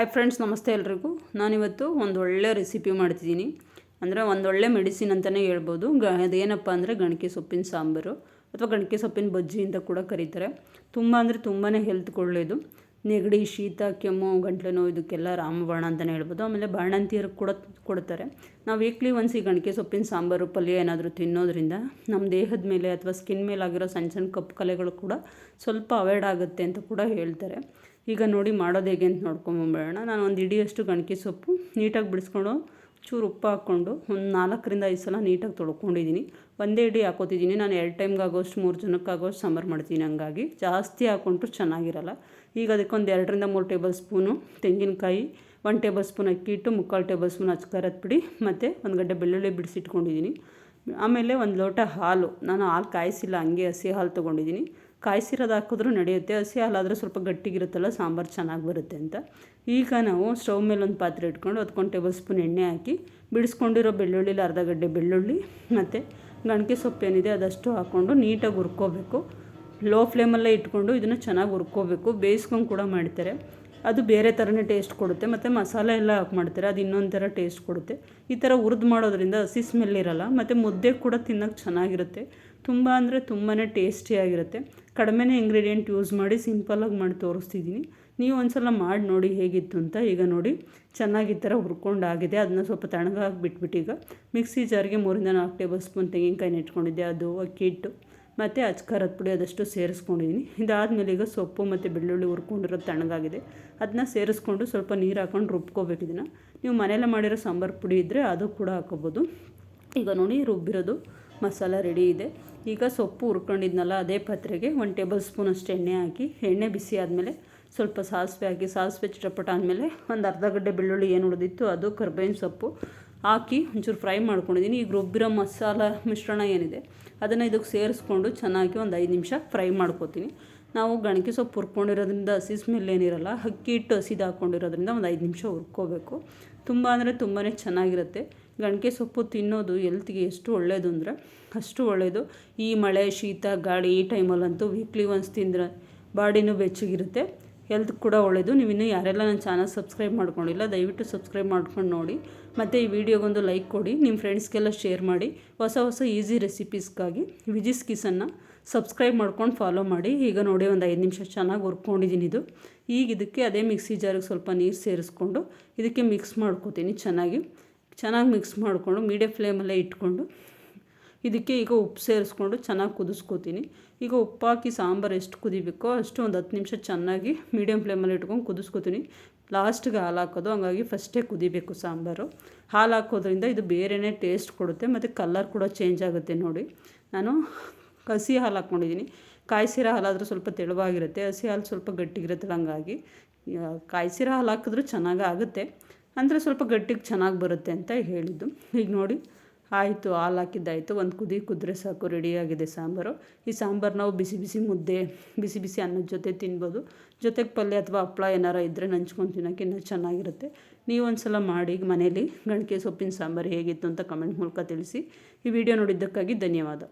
Hi friends ನಮಸ್ತೆ ಎಲ್ರಿಗೂ. ನಾನಿವತ್ತು ಒಂದು ಒಳ್ಳೆ ರೆಸಿಪಿ ಮಾಡ್ತಿದ್ದೀನಿ. ಅಂದರೆ ಒಂದೊಳ್ಳೆ ಮೆಡಿಸಿನ್ ಅಂತಲೇ ಹೇಳ್ಬೋದು. ಗ, ಅದೇನಪ್ಪ ಅಂದರೆ ಗಣಕೆ ಸೊಪ್ಪಿನ ಸಾಂಬಾರು, ಅಥವಾ ಗಣಕೆ ಸೊಪ್ಪಿನ ಬಜ್ಜಿ ಅಂತ ಕೂಡ ಕರೀತಾರೆ. ತುಂಬ ಅಂದರೆ ತುಂಬಾ ಹೆಲ್ತ್ ಒಳ್ಳೆಯದು ನೆಗಡಿ, ಶೀತ, ಕೆಮ್ಮು, ಗಂಟ್ಲು ನೋವು, ಇದಕ್ಕೆಲ್ಲ ರಾಮಬಾಣ ಅಂತಲೇ ಹೇಳ್ಬೋದು. ಆಮೇಲೆ ಬಾಣಂತಿಯರು ಕೂಡ ಕೊಡ್ತಾರೆ. ನಾವು ವೀಕ್ಲಿ ಒನ್ಸ್ ಈ ಗಣಕೆ ಸೊಪ್ಪಿನ ಸಾಂಬಾರು, ಪಲ್ಯ ಏನಾದರೂ ತಿನ್ನೋದ್ರಿಂದ ನಮ್ಮ ದೇಹದ ಮೇಲೆ ಅಥವಾ ಸ್ಕಿನ್ ಮೇಲೆ ಆಗಿರೋ ಸಣ್ಣ ಸಣ್ಣ ಕಪ್ಪು ಕಲೆಗಳು ಕೂಡ ಸ್ವಲ್ಪ ಅವಾಯ್ಡ್ ಆಗುತ್ತೆ ಅಂತ ಕೂಡ ಹೇಳ್ತಾರೆ. ಈಗ ನೋಡಿ ಮಾಡೋದು ಹೇಗೆ ಅಂತ ನೋಡ್ಕೊಂಬಂಬೇಡ ನಾನು ಒಂದು ಇಡಿಯಷ್ಟು ಗಣಕೆ ಸೊಪ್ಪು ನೀಟಾಗಿ ಬಿಡಿಸ್ಕೊಂಡು ಚೂರು ಉಪ್ಪು ಹಾಕ್ಕೊಂಡು ಒಂದು ನಾಲ್ಕರಿಂದ ಐದು ಸಲ ನೀಟಾಗಿ ತೊಳ್ಕೊಂಡಿದ್ದೀನಿ. ಒಂದೇ ಇಡಿ ಹಾಕೋತಿದ್ದೀನಿ. ನಾನು ಎರಡು ಟೈಮ್ಗೆ ಆಗೋಷ್ಟು ಮೂರು ಜನಕ್ಕೆ ಆಗೋಷ್ಟು ಸಾಂಬಾರು ಮಾಡ್ತೀನಿ ಹಂಗಾಗಿ. ಜಾಸ್ತಿ ಹಾಕ್ಕೊಂಡ್ರು ಚೆನ್ನಾಗಿರಲ್ಲ. ಈಗ ಅದಕ್ಕೊಂದು ಎರಡರಿಂದ ಮೂರು ಟೇಬಲ್ ಸ್ಪೂನು ತೆಂಗಿನಕಾಯಿ ಒನ್ ಟೇಬಲ್ ಸ್ಪೂನ್ ಅಕ್ಕಿ ಇಟ್ಟು ಮುಕ್ಕಾಲು ಟೇಬಲ್ ಸ್ಪೂನ್ ಅಚ್ಕಾರದ ಪುಡಿ ಮತ್ತು ಒಂದು ಗಡ್ಡೆ ಬೆಳ್ಳುಳ್ಳಿ ಬಿಡಿಸಿಟ್ಕೊಂಡಿದ್ದೀನಿ. ಆಮೇಲೆ ಒಂದು ಲೋಟ ಹಾಲು. ನಾನು ಹಾಲು ಕಾಯಿಸಿಲ್ಲ, ಹಂಗೆ ಹಸಿ ಹಾಲು ತೊಗೊಂಡಿದ್ದೀನಿ. ಕಾಯಿಸಿರೋದು ಹಾಕಿದ್ರೂ ನಡೆಯುತ್ತೆ, ಹಸಿ ಹಾಲಾದರೆ ಸ್ವಲ್ಪ ಗಟ್ಟಿಗಿರುತ್ತಲ್ಲ, ಸಾಂಬಾರು ಚೆನ್ನಾಗಿ ಬರುತ್ತೆ ಅಂತ. ಈಗ ನಾವು ಸ್ಟವ್ ಮೇಲೆ ಒಂದು ಪಾತ್ರೆ ಇಟ್ಕೊಂಡು ಅದಕ್ಕೊಂದು ಟೇಬಲ್ ಸ್ಪೂನ್ ಎಣ್ಣೆ ಹಾಕಿ ಬಿಡಿಸ್ಕೊಂಡಿರೋ ಬೆಳ್ಳುಳ್ಳಿಲಿ ಅರ್ಧ ಗಡ್ಡೆ ಬೆಳ್ಳುಳ್ಳಿ ಮತ್ತು ಗಣಕೆ ಸೊಪ್ಪು ಏನಿದೆ ಅದಷ್ಟು ಹಾಕ್ಕೊಂಡು ನೀಟಾಗಿ ಹುರ್ಕೋಬೇಕು. ಲೋ ಫ್ಲೇಮಲ್ಲೇ ಇಟ್ಕೊಂಡು ಇದನ್ನು ಚೆನ್ನಾಗಿ ಹುರ್ಕೋಬೇಕು. ಬೇಯಿಸ್ಕೊಂಡು ಕೂಡ ಮಾಡ್ತಾರೆ. ಅದು ಬೇರೆ ಥರನೇ ಟೇಸ್ಟ್ ಕೊಡುತ್ತೆ. ಮತ್ತು ಮಸಾಲೆ ಎಲ್ಲ ಹಾಕಿ ಮಾಡ್ತಾರೆ. ಅದು ಇನ್ನೊಂದು ಥರ ಟೇಸ್ಟ್ ಕೊಡುತ್ತೆ. ಈ ಥರ ಹುರಿದು ಮಾಡೋದ್ರಿಂದ ಹಸಿ ಸ್ಮೆಲ್ ಇರಲ್ಲ. ಮತ್ತು ಮುದ್ದೆ ಕೂಡ ತಿನ್ನೋಕ್ಕೆ ಚೆನ್ನಾಗಿರುತ್ತೆ. ತುಂಬ ಅಂದರೆ ತುಂಬಾ ಟೇಸ್ಟಿಯಾಗಿರುತ್ತೆ ಕಡಿಮೆನೇ ಇಂಗ್ರೀಡಿಯೆಂಟ್ ಯೂಸ್ ಮಾಡಿ ಸಿಂಪಲ್ಲಾಗಿ ಮಾಡಿ ತೋರಿಸ್ತಿದ್ದೀನಿ. ನೀವು ಒಂದು ಸಲ ಮಾಡಿ ನೋಡಿ ಹೇಗಿತ್ತು ಅಂತ. ಈಗ ನೋಡಿ, ಚೆನ್ನಾಗಿ ಈ ಥರ ಹುರ್ಕೊಂಡಾಗಿದೆ ಅದನ್ನ ಸ್ವಲ್ಪ ತಣ್ಣಗಾಗಿ ಬಿಟ್ಬಿಟ್ಟು ಈಗ ಮಿಕ್ಸಿ ಜಾರಿಗೆ ಮೂರಿಂದ ನಾಲ್ಕು ಟೇಬಲ್ ಸ್ಪೂನ್ ತೆಂಗಿನಕಾಯಿ ಇಟ್ಕೊಂಡಿದ್ದೆ. ಅದು ಅಕ್ಕಿ ಹಿಟ್ಟು ಮತ್ತು ಅಚ್ಕಾರದ ಪುಡಿ ಅದಷ್ಟು ಸೇರಿಸ್ಕೊಂಡಿದ್ದೀನಿ. ಇದಾದಮೇಲೆ ಈಗ ಸೊಪ್ಪು ಮತ್ತು ಬೆಳ್ಳುಳ್ಳಿ ಹುರ್ಕೊಂಡಿರೋದು ತಣಗಾಗಿದೆ ಅದನ್ನ ಸೇರಿಸ್ಕೊಂಡು ಸ್ವಲ್ಪ ನೀರು ಹಾಕೊಂಡು ರುಬ್ಕೋಬೇಕು ಇದನ್ನು. ನೀವು ಮನೆಯಲ್ಲೇ ಮಾಡಿರೋ ಸಾಂಬಾರು ಪುಡಿ ಇದ್ದರೆ ಅದು ಕೂಡ ಹಾಕೋಬೋದು. ಈಗ ನೋಡಿ, ರುಬ್ಬಿರೋದು ಮಸಾಲ ರೆಡಿ ಇದೆ. ಈಗ ಸೊಪ್ಪು ಹುರ್ಕೊಂಡಿದ್ನಲ್ಲ, ಅದೇ ಪಾತ್ರೆಗೆ ಒಂದು ಟೇಬಲ್ ಸ್ಪೂನ್ ಸ್ಪೂನಷ್ಟು ಎಣ್ಣೆ ಹಾಕಿ, ಎಣ್ಣೆ ಬಿಸಿ ಆದಮೇಲೆ ಸ್ವಲ್ಪ ಸಾಸಿವೆ ಹಾಕಿ, ಸಾಸಿವೆ ಚಿಟಪಟ ಆದಮೇಲೆ ಒಂದು ಅರ್ಧ ಗಡ್ಡೆ ಬೆಳ್ಳುಳ್ಳಿ ಏನು ಉಳಿದಿತ್ತು ಅದು ಕರ್ಬೇವಿನ ಸೊಪ್ಪು ಹಾಕಿ ಒಂಚೂರು ಫ್ರೈ ಮಾಡ್ಕೊಂಡಿದ್ದೀನಿ ಈಗ ರುಬ್ಬಿರೋ ಮಸಾಲ ಮಿಶ್ರಣ ಏನಿದೆ, ಅದನ್ನು ಇದಕ್ಕೆ ಸೇರಿಸ್ಕೊಂಡು ಚೆನ್ನಾಗಿ ಒಂದು ಐದು ನಿಮಿಷ ಫ್ರೈ ಮಾಡ್ಕೋತೀನಿ. ನಾವು ಗಣಕಿ ಸೊಪ್ಪು ಹುರ್ಕೊಂಡಿರೋದ್ರಿಂದ ಹಸಿ ಸ್ಮೆಲ್ ಏನಿರಲ್ಲ ಅಕ್ಕಿ ಹಿಟ್ಟು ಹಸಿದು ಹಾಕ್ಕೊಂಡಿರೋದ್ರಿಂದ ಒಂದು ಐದು ನಿಮಿಷ ಹುರ್ಕೋಬೇಕು. ತುಂಬ ಅಂದರೆ ತುಂಬಾ ಚೆನ್ನಾಗಿರುತ್ತೆ. ಗಣಕೆ ಸೊಪ್ಪು ತಿನ್ನೋದು ಹೆಲ್ತ್ಗೆ ಎಷ್ಟು ಒಳ್ಳೆಯದು ಅಂದರೆ ಅಷ್ಟು ಒಳ್ಳೆಯದು ಈ ಮಳೆ, ಶೀತ, ಗಾಳಿ ಈ ಟೈಮಲ್ಲಂತೂ ವೀಕ್ಲಿ ಒನ್ಸ್ ತಿಂದರೆ ಬಾಡಿನೂ ಬೆಚ್ಚಗಿರುತ್ತೆ. ಹೆಲ್ತ್ ಕೂಡ ಒಳ್ಳೆಯದು ನೀವು ಇನ್ನೂ ಯಾರೆಲ್ಲ ನನ್ನ ಚಾನಲ್ ಸಬ್ಸ್ಕ್ರೈಬ್ ಮಾಡ್ಕೊಂಡಿಲ್ಲ, ದಯವಿಟ್ಟು ಸಬ್ಸ್ಕ್ರೈಬ್ ಮಾಡ್ಕೊಂಡು ನೋಡಿ. ಮತ್ತು ಈ ವಿಡಿಯೋಗೊಂದು ಲೈಕ್ ಕೊಡಿ ನಿಮ್ಮ ಫ್ರೆಂಡ್ಸ್ಗೆಲ್ಲ ಶೇರ್ ಮಾಡಿ. ಹೊಸ ಹೊಸ ಈಸಿ ರೆಸಿಪೀಸ್ಗಾಗಿ ವಿಜಿಸ್ ಕಿಸನ್ನು ಸಬ್ಸ್ಕ್ರೈಬ್ ಮಾಡ್ಕೊಂಡು ಫಾಲೋ ಮಾಡಿ. ಈಗ ನೋಡಿ ಒಂದು ಐದು ನಿಮಿಷ ಚೆನ್ನಾಗಿ ಹುರ್ಕೊಂಡಿದ್ದೀನಿ ಇದು. ಈಗ ಇದಕ್ಕೆ ಅದೇ ಮಿಕ್ಸಿ ಜಾರಿಗೆ ಸ್ವಲ್ಪ ನೀರು ಸೇರಿಸ್ಕೊಂಡು ಇದಕ್ಕೆ ಮಿಕ್ಸ್ ಮಾಡ್ಕೋತೀನಿ ಚೆನ್ನಾಗಿ. ಚೆನ್ನಾಗಿ ಮಿಕ್ಸ್ ಮಾಡಿಕೊಂಡು ಮೀಡಿಯಮ್ ಫ್ಲೇಮಲ್ಲೇ ಇಟ್ಕೊಂಡು. ಇದಕ್ಕೆ ಈಗ ಉಪ್ಪು ಸೇರಿಸ್ಕೊಂಡು ಚೆನ್ನಾಗಿ ಕುದಿಸ್ಕೋತೀನಿ. ಈಗ ಉಪ್ಪು ಹಾಕಿ ಸಾಂಬಾರು ಎಷ್ಟು ಕುದಿಬೇಕೋ ಅಷ್ಟು ಒಂದು ಹತ್ತು ನಿಮಿಷ ಚೆನ್ನಾಗಿ ಮೀಡಿಯಮ್ ಫ್ಲೇಮಲ್ಲಿ ಇಟ್ಕೊಂಡು ಕುದಿಸ್ಕೋತೀನಿ. ಲಾಸ್ಟ್ಗೆ ಹಾಲು ಹಾಕೋದು, ಹಂಗಾಗಿ ಫಸ್ಟೇ ಕುದಿಬೇಕು ಸಾಂಬಾರು. ಹಾಲು ಹಾಕೋದ್ರಿಂದ ಇದು ಬೇರೆಯೇ ಟೇಸ್ಟ್ ಕೊಡುತ್ತೆ, ಮತ್ತು ಕಲರ್ ಕೂಡ ಚೇಂಜ್ ಆಗುತ್ತೆ ನೋಡಿ. ನಾನು ಹಸಿ ಹಾಲು ಹಾಕ್ಕೊಂಡಿದ್ದೀನಿ ಕಾಯಿಸಿರೋ ಹಾಲಾದರೂ ಸ್ವಲ್ಪ ತೆಳುವಾಗಿರುತ್ತೆ, ಹಸಿ ಹಾಲು ಸ್ವಲ್ಪ ಗಟ್ಟಿಗಿರುತ್ತೆ ಹಂಗಾಗಿ. ಕಾಯಿಸಿರ ಹಾಲು ಹಾಕಿದ್ರೂ ಚೆನ್ನಾಗಿ ಆಗುತ್ತೆ. ಅಂದರೆ ಸ್ವಲ್ಪ ಗಟ್ಟಿಗೆ ಚೆನ್ನಾಗಿ ಬರುತ್ತೆ ಅಂತ ಹೇಳಿದ್ದು. ಈಗ ನೋಡಿ ಆಯಿತು, ಹಾಲು ಹಾಕಿದ್ದಾಯಿತು. ಒಂದು ಕುದಿ ಕುದ್ರೆ ಸಾಕು ರೆಡಿಯಾಗಿದೆ ಸಾಂಬಾರು. ಈ ಸಾಂಬಾರು ನಾವು ಬಿಸಿ ಬಿಸಿ ಮುದ್ದೆ, ಬಿಸಿ ಬಿಸಿ ಅನ್ನದ ಜೊತೆ ತಿನ್ಬೋದು. ಜೊತೆಗೆ ಪಲ್ಯ ಅಥವಾ ಹಪ್ಳ ಏನಾರ ಇದ್ದರೆ ನಂಚ್ಕೊಂಡು ತಿನ್ನೋಕೆ ಇನ್ನೂ ಚೆನ್ನಾಗಿರುತ್ತೆ. ನೀವು ಒಂದು ಸಲ ಮಾಡಿ ಮನೇಲಿ ಗಣಕೆ ಸೊಪ್ಪಿನ ಸಾಂಬಾರು ಹೇಗಿತ್ತು ಅಂತ ಕಮೆಂಟ್ ಮೂಲಕ ತಿಳಿಸಿ. ಈ ವಿಡಿಯೋ ನೋಡಿದ್ದಕ್ಕಾಗಿ ಧನ್ಯವಾದ.